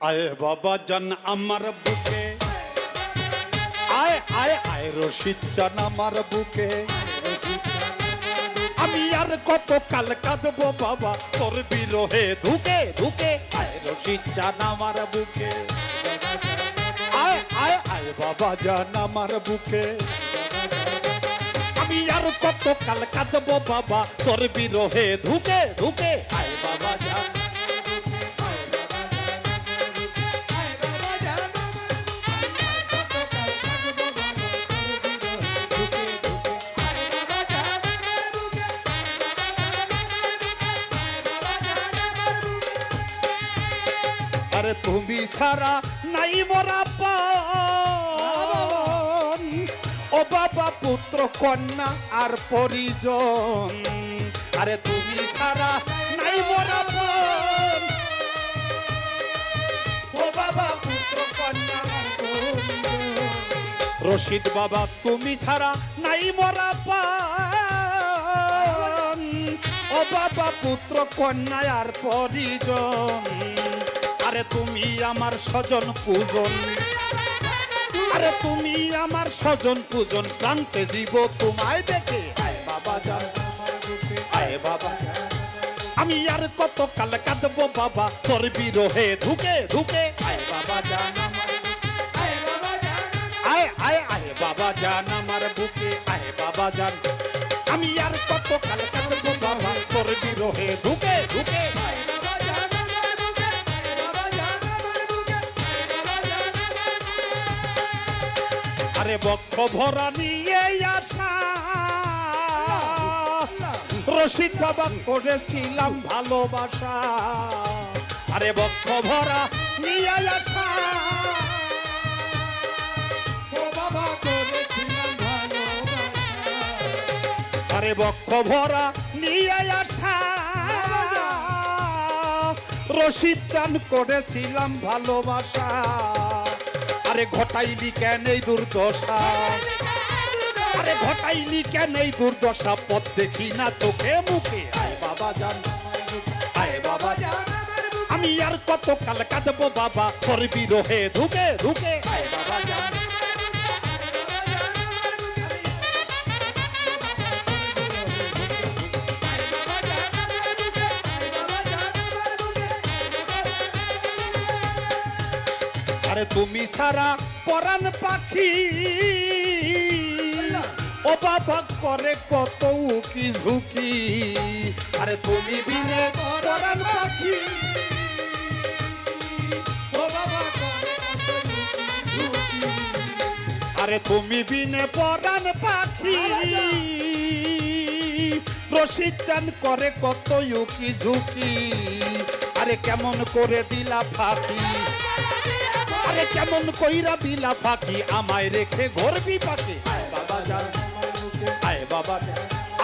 আয় বাবা জান আমার বুকে আয় আয় আয় রশিদ চান আমার বুকে আমি আর কত কাল কাঁদবো বাবা তোর বিরহে ধুকে ধুকে আয় রশিদ চান আমার বুকে আয় আয় আয় বাবা জান আমার বুকে আমি আর কত কাল কাঁদবো বাবা তোর বিরহে ধুকে ধুকে আয় বাবা জান আরে তুমি ছাড়া নাই মোরা ও বাবা পুত্র, কন্যা আর পরিজন, আরে তুমি ছাড়া নাই মোরা বাবা রশিদ বাবা তুমি ছাড়া নাই মরা ও বাবা পুত্র, কন্যা আর পরিজন আরে তুমি আমার স্বজন পূজন। আরে তুমি আমার স্বজন পূজন, প্রান্তে জীব তোমায় দেখে। বাবা আমি আর কত কাল কাঁদবো বাবা, তোর বিরহে ধুকে ধুকে আয় বাবা আয় আয় বাবা আমার বুকে, আয় বাবা আমি আর কত কাল কাঁদবো বাবা, তোর বিরহে ধুকে আরে বক্ষ ভরা নিয়ে আসা। রশিদ বাবা করেছিলাম ভালোবাসা। আরে বক্ষ ভরা নিয়ে আসা। আরে বক্ষ ভরা নিয়ে আসা। রশিদ চান করেছিলাম ভালোবাসা। আরে ঘটাইলি কেন এই দুর্দশা? আরে ঘটাইলি কেন এই দুর্দশা? পথ দেখি না তোকে মুখে। আয় বাবা জান। আয় বাবা জান। আমি আর কত কাল কাঁদবো বাবা? করবি রোহে ধুকে ধুকে। আয় বাবা জান। আরে তুমি ছাড়া পরাণ পাখি। ও বাবা করে কত উকি ঝুঁকি। আরে তুমি বিনে পরাণ পাখি। ও বাবা করে কত উকি ঝুঁকি। আরে তুমি বিনে পরাণ পাখি। রশিদ চান করে কত উকি ঝুঁকি। আরে কেমন করে দিলা ফাঁকি। আরে কেমন কইরা বিলা ফাঁকি? আমায় রেখে ঘরবি পাখি আয় বাবা জান আয় বাবা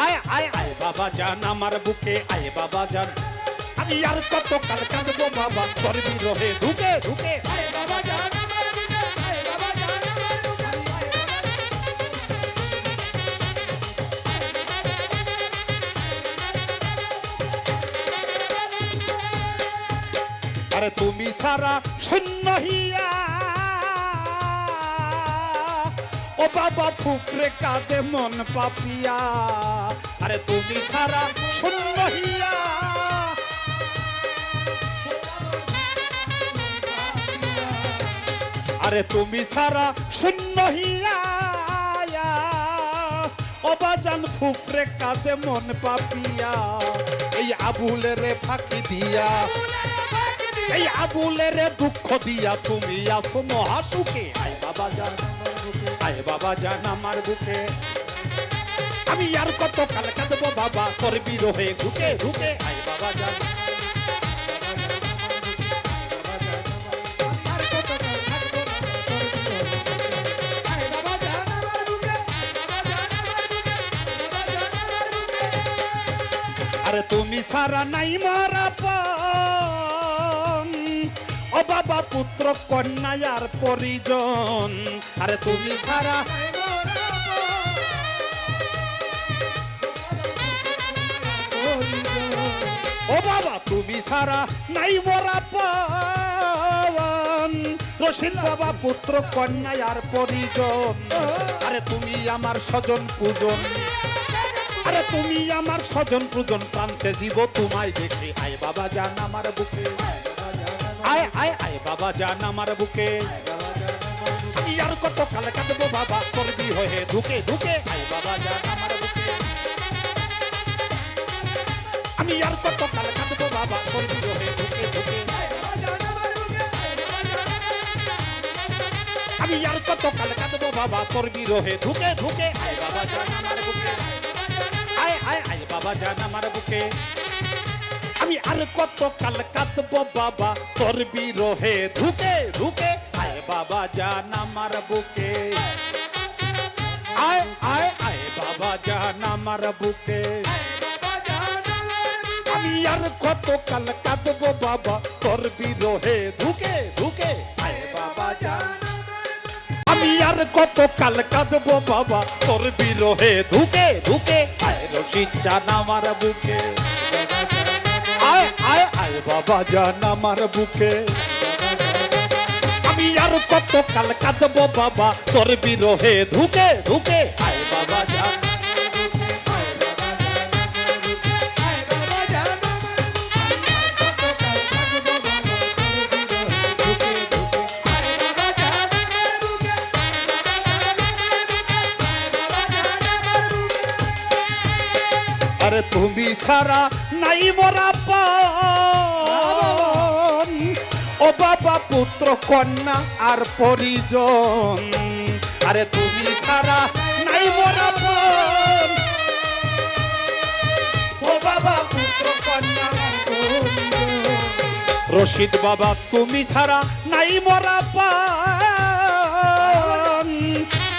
আয় আয় আয় বাবা জান আমার বুকে। আয় বাবা জান আমি আর কত কাল কাঁদবো বাবা? করবি রহে ঢুকে ঢুকে। আয় বাবা জান আরে তুমি ছাড়া শূন্য হিয়া। ও বাবা, ফুকরে কাঁদে মন পাপিয়া। আরে তুমি ছাড়া শূন্য হিয়া। আরে তুমি ছাড়া শূন্য হিয়া। ও বাজান, ফুকরে কাঁদে মন পাপিয়া। এই আবুলের ফাঁকি দিয়া এই আবুলের দুঃখ দিয়া তুমি আসো মহাসুখে। আয় বাবা জান, আয় বাবা জান আমার বুকে। আমি আর কত কাল কাঁদবো বাবা, তোর বিরহে ঘুকে ঘুকে আয় বাবা জান আরে তুমি সারা নাই মারা পান ও বাবা পুত্র কন্যা আর পরিজন। আরে তুমি সারা ও বাবা তুমি ছাড়া নাই পাওয়া রশিদ বাবা পুত্র কন্যা আর পরিজন। আরে তুমি আমার স্বজন পূজন। আরে তুমি আমার স্বজন পূজন। প্রান্তে জীব তোমায় দেখে। আয় বাবা, জান আমার বুকে। আয় আয় আয়, বাবা, জান আমার বুকে। আর কত কালে কাঁদবো, বাবা, করবি হয়ে ধুকে ধুকে। আয়, বাবা, জান আমার বুকে। আমি আর কত কালে কাঁদবো, বাবা, করবি হয়ে ধুকে ধুকে। আমি আর কত কালে কাঁদবো, বাবা, করবি রহে ধুকে ধুকে। আয়, বাবা, জান আমার বুকে। আয় আয় আয়, বাবা, জান আমার বুকে। আমি আর কত কাল কাঁদবো বাবা? তোর বিরহে ধুকে ধুকে। আয় বাবা, জান আমার বুকে। আয় আয় আয় বাবা, জান আমার বুকে। আমি আর কত কাল কাঁদবো বাবা? তোর বিরহে ধুকে ধুকে। আয় বাবা, জান। আমি আর কত কাল কাঁদবো বাবা? তোর বিরহে ধুকে ধুকে। আয় রশিদ চান আমার বুকে। আয় আয় বাবা, জান আমার বুকে। আমি আর কত কাল কাঁদবো বাবা, তোর বিরহে ধুকে ধুকে। আয় বাবা, জান। আরে তুমি ছাড়া নাই বাবা পুত্র, কন্যা আর পরিজন। আরে তুমি ছাড়া নাই মোরা পান। ও বাবা পুত্র, কন্যা রশিদ বাবা, তুমি ছাড়া নাই মোরা পান।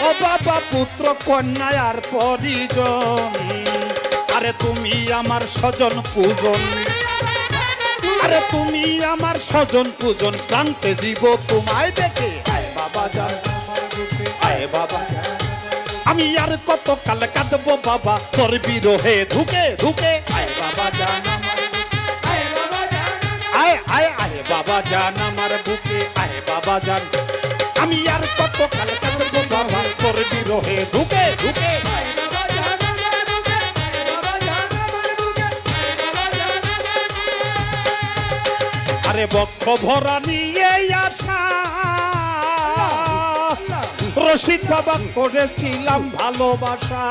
ও বাবা পুত্র, কন্যা আর পরিজন। আরে তুমি আমার স্বজন পূজন। আরে তুমি আমার স্বজন পূজন প্রান্তে জীব তোমায় দেখে আমি আর কত কাল কাঁদবো বাবা, তোর বিরহে ধুকে ধুকে আয় আয় আয় বাবা জান আমার বুকে। আয় বাবা জান আমি আর কত কাল কাঁদবো বাবা, তোর বিরহে ধুকে ধুকে আরে বক্ষ ভরা নিয়ে আসা। রশিদ বাবা করেছিলাম ভালোবাসা।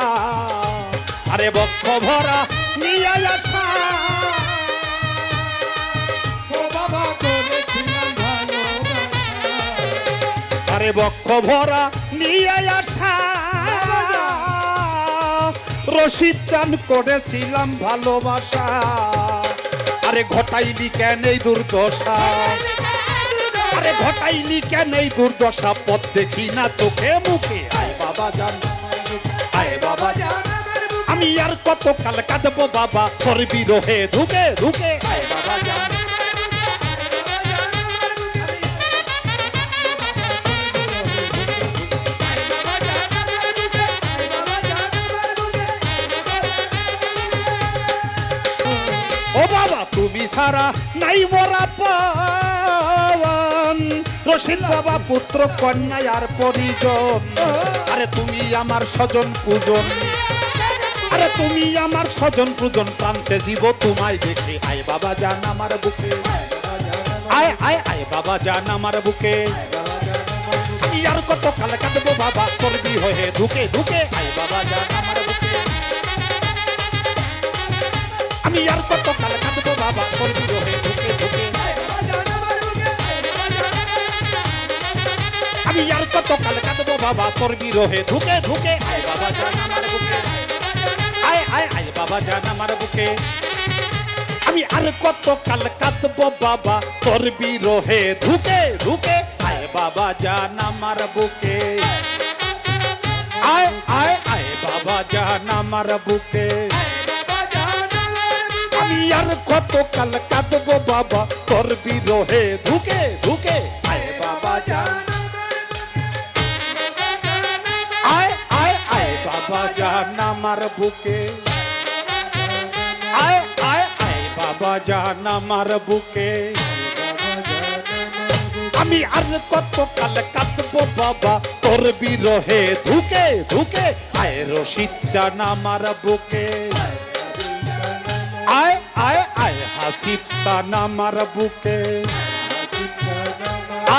আরে বক্ষ ভরা নিয়ে আসা। আরে বক্ষ ভরা নিয়ে আসা। রশিদ চান করেছিলাম ভালোবাসা। আরে ঘটাইলি কেন এই দুর্দশা? আরে ঘটাইলি কেন এই দুর্দশা? পথ দেখি না তোকে মুখে। আয় বাবা, জান। আয় বাবা, জান। আমি আর কত কাল কাঁদবো বাবা? করবি রোহে ধুকে ধুকে। আয় বাবা, জান। ছাড়া নাই বরা পাওয়ান। রশিদ বাবা পুত্র, কন্যা আর পরিজন। আরে তুমি আমার স্বজন পূজন। আরে তুমি আমার স্বজন পূজন, প্রান্তে জীব তোমায় দেখে। আয় বাবা জান আমার বুকে। আয় আয় আয় বাবা জান আমার বুকে। আর কত কাল কাটবো বাবা করবি হয়ে ধুকে ধুকে আয় বাবা জান আমার বুকে। আমি আর কত কাল কাটবো বাবা করবি হয়ে ধুকে ধুকে আমি আর কত কাল কাটবো বাবা করবি রহে ধুকে ধুকে আয় বাবা জান আমার বুকে আয় আয় আয় বাবা জান আমার বুকে আমি আর কত কাল কাটবো বাবা তোর বিরহে ধুকে ধুকে আয় বাবা জান আমার বুকে আয় আয় আয় বাবা জান আমার বুকে আমি আর কত কাল কাটবো বাবা? তোর বিরহে ধুকে ধুকে আয় বাবা, জান। আয় আয় বাবা, জান আমার বুকে। আয় আয় আয় বাবা, জান আমার বুকে। আমি আর কত কাল কাঁদবো বাবা? তোর বিরহে ধুকে ধুকে আয় রশিদ চান আমার বুকে। আয় আয় আয় হাসিব চান আমার বুকে।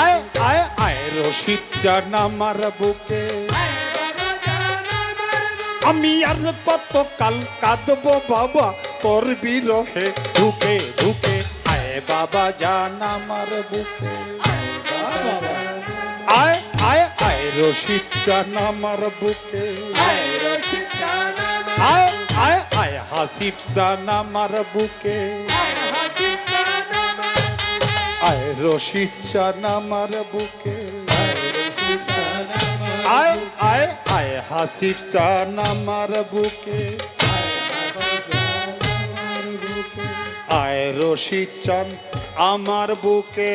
আয় আয় আয় রশিদ চান আমার বুকে। আমি আর কত কাল কাঁদবো বাবা তোর বিরহে ধুকে ধুকে আয় বাবা জান আমার বুকে। আয় আয় আয় রশিদ চান আমার বুকে। আয় আয় আয় হাসিব চান আমার বুকে। আয় রশিদ চান আমার বুকে। আয় আয় আয় হাসিব চান আমার বুকে। আয় রশিদ চান আমার বুকে।